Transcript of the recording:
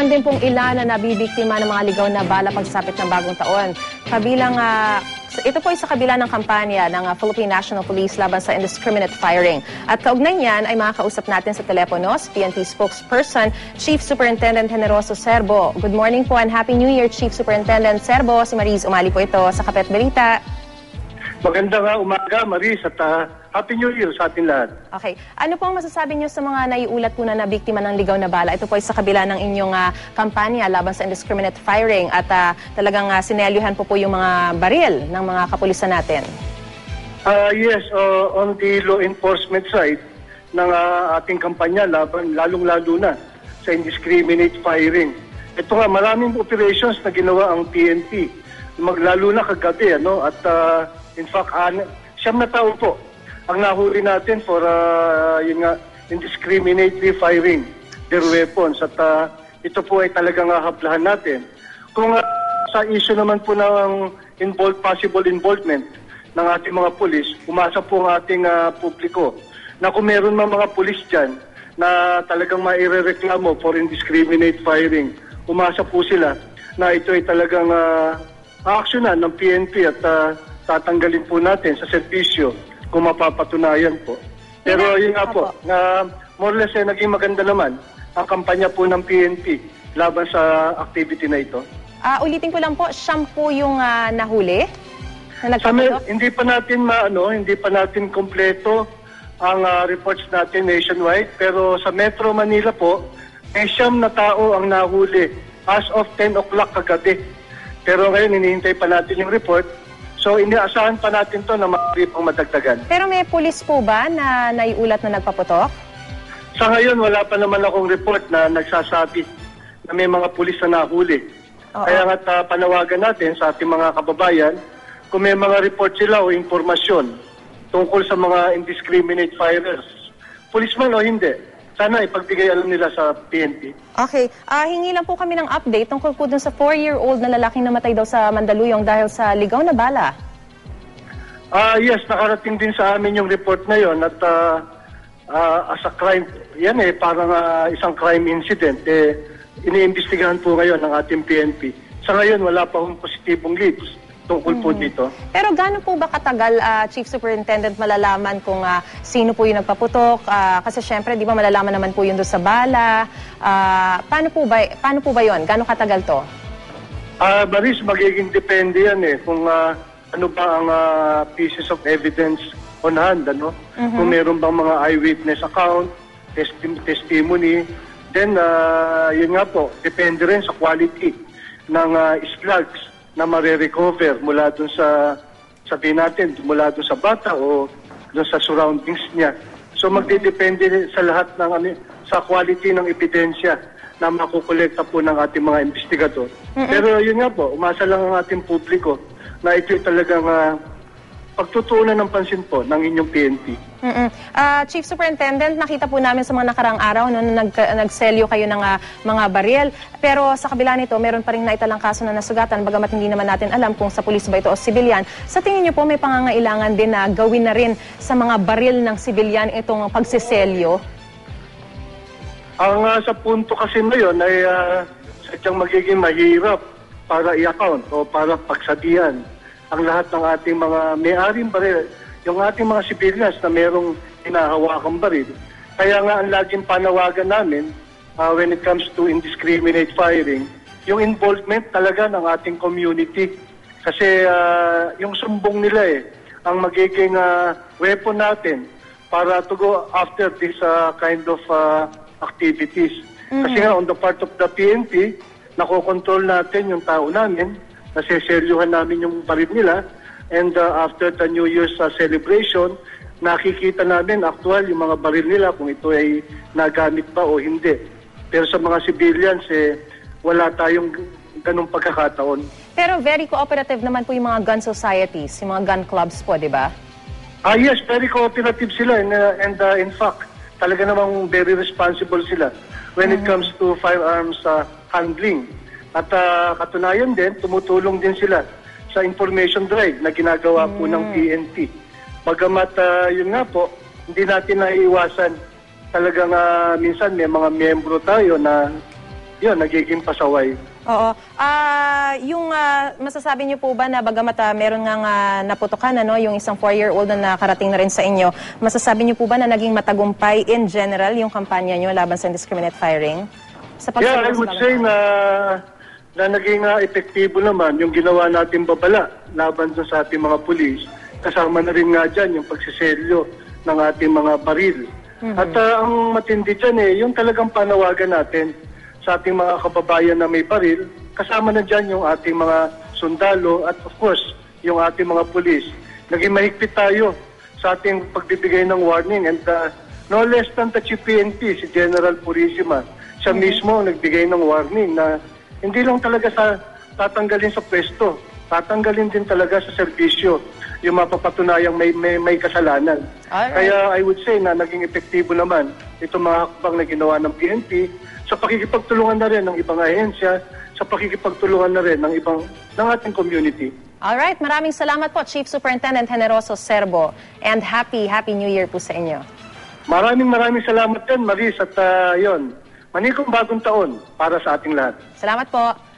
Meron din pong ilan na nabibiktima ng mga ligaw na bala pagsapit ng bagong taon. Kabilang, ah, ito po ay sa kabila ng kampanya ng ah, Philippine National Police laban sa indiscriminate firing. At kaugnay niyan ay makakausap natin sa telepono si PNP spokesperson, Chief Superintendent Generoso Serbo. Good morning po and Happy New Year, Chief Superintendent Serbo. Si Mariz Umali po ito sa Kapet Balita. Magandang uh, umaga, Maris, at uh, Happy New Year sa ating lahat. Okay. Ano po ang masasabi niyo sa mga naiulat po na nabiktima ng ligaw na bala? Ito po ay sa kabila ng inyong ah, kampanya laban sa indiscriminate firing at ah, talagang uh, sinelyuhan po po yung mga baril ng mga kapulisan natin. Uh, yes, uh, on the law enforcement side ng uh, ating kampanya, laban, lalong-lalo na sa indiscriminate firing. Ito nga, maraming operations na ginawa ang PNP. Maglalo na kagabi, ano? At uh, in fact, an, siyam na tao po ang nahuli natin for uh, yun nga, indiscriminately firing their weapons. At uh, ito po ay talagang hahablahan natin. Kung uh, sa issue naman po ng involved, possible involvement ng ating mga pulis, umasa po ang ating uh, publiko na kung meron man mga pulis dyan na talagang mairereklamo for indiscriminate firing, umasa po sila na ito ay talagang uh, aaksyonan ng PNP at uh, tatanggalin po natin sa serbisyo kung mapapatunayan po. Pero yun nga po, na more or less eh, naging maganda naman ang kampanya po ng PNP laban sa activity na ito. Ah, ulitin ko lang po, siyam po yung ah, nahuli na Sa nagpaputok. hindi pa natin maano, hindi pa natin kompleto ang ah, reports natin nationwide, pero sa Metro Manila po, may siyam na tao ang nahuli as of 10 o'clock kagabi. Pero ngayon, hinihintay pa natin yung report. So, inaasahan pa natin to na maaari pang madagdagan. Pero may pulis po ba na naiulat na nagpaputok? Sa ngayon, wala pa naman akong report na nagsasabi na may mga pulis na nahuli. Oo. Kaya nga ah, panawagan natin sa ating mga kababayan, kung may mga report sila o impormasyon tungkol sa mga indiscriminate firers, pulisman o hindi, sana ipagbigay alam nila sa PNP. Okay. Ah, hingi lang po kami ng update tungkol po dun sa 4-year-old na lalaking namatay daw sa Mandaluyong dahil sa ligaw na bala. Ah, yes, nakarating din sa amin yung report na yon at ah, ah, as a crime, yan eh, parang ah, isang crime incident. Eh, iniimbestigahan po ngayon ng ating PNP. Sa ngayon, wala pa akong positibong leads tungkol po dito. Pero gaano po ba katagal, ah, Chief Superintendent, malalaman kung ah, sino po yung nagpaputok? Ah, kasi syempre, di ba malalaman naman po yun doon sa bala. Ah, paano po ba, paano po ba yun? Gaano katagal to? Ah, Baris, magiging depende yan eh kung ah, ano ba ang ah, pieces of evidence on hand, ano? Kung meron bang mga eyewitness account, testi- testimony, then ah, yun nga po, depende rin sa quality ng ah, slugs na mare-recover mula dun sa, sabihin natin, mula dun sa bata o dun sa surroundings niya. So magdidepende sa lahat ng ano, sa quality ng ebidensya na makukolekta po ng ating mga investigador. Pero yun nga po, umasa lang ang ating publiko na ito talagang uh, pagtutuunan ng pansin po ng inyong PNP. Mm-mm. Ah, Chief Superintendent, nakita po namin sa mga nakarang araw no, na nag, nagselyo kayo ng ah, mga baril. Pero sa kabila nito, meron pa rin naitalang kaso na nasugatan, bagamat hindi naman natin alam kung sa pulis ba ito o sibilyan. Sa tingin niyo po, may pangangailangan din na gawin na rin sa mga baril ng sibilyan itong pagsiselyo? Ang ah, sa punto kasi ngayon ay uh, sadyang magiging mahirap para i-account o para pagsabihan ang lahat ng ating mga may-aring baril, yung ating mga civilians na merong hinahawakang baril. Kaya nga ang laging panawagan namin ah, when it comes to indiscriminate firing, yung involvement talaga ng ating community. Kasi ah, yung sumbong nila eh, ang magiging ah, weapon natin para to go after this uh, kind of uh, activities. Kasi nga on the part of the PNP, nakokontrol natin yung tao namin, naseseryuhan namin yung baril nila, and uh, after the New Year's uh, celebration, nakikita namin actual yung mga baril nila kung ito ay nagamit pa o hindi. Pero sa mga civilians, eh, wala tayong ganong pagkakataon. Pero very cooperative naman po yung mga gun societies, yung mga gun clubs po, di ba? Ah yes, very cooperative sila and, uh, and uh, in fact, talaga namang very responsible sila when it comes to firearms uh, handling. At uh, katunayan din, tumutulong din sila sa information drive na ginagawa po ng PNP. Bagamat uh, yun nga po, hindi natin naiiwasan talagang uh, minsan may mga miyembro tayo na yun, nagiging pasaway. Oo. Ah, yung ah, masasabi niyo po ba na bagamat ah, meron nga nga naputukan ano, yung isang four-year-old na nakarating na rin sa inyo, masasabi niyo po ba na naging matagumpay in general yung kampanya niyo laban sa indiscriminate firing? Sa Yeah, I would say na na naging ah, epektibo naman yung ginawa natin babala laban sa ating mga pulis. Kasama na rin nga dyan yung pagsiselyo ng ating mga baril. At ah, ang matindi dyan eh, yung talagang panawagan natin sa ating mga kababayan na may baril, kasama na dyan yung ating mga sundalo at of course, yung ating mga pulis. Naging mahigpit tayo sa ating pagbibigay ng warning and ah, no less than the Chief PNP, si General Purisima, siya mismo ang nagbigay ng warning na hindi lang talaga sa tatanggalin sa pwesto, tatanggalin din talaga sa serbisyo yung mapapatunayang may, may, may kasalanan. Alright. Kaya I would say na naging epektibo naman itong mga hakbang na ginawa ng PNP sa pakikipagtulungan na rin ng ibang ahensya, sa pakikipagtulungan na rin ng ibang ng ating community. Alright, maraming salamat po Chief Superintendent Generoso Serbo and happy, happy New Year po sa inyo. Maraming maraming salamat din, Maris, at uh, yon. Manikong bagong taon para sa ating lahat. Salamat po.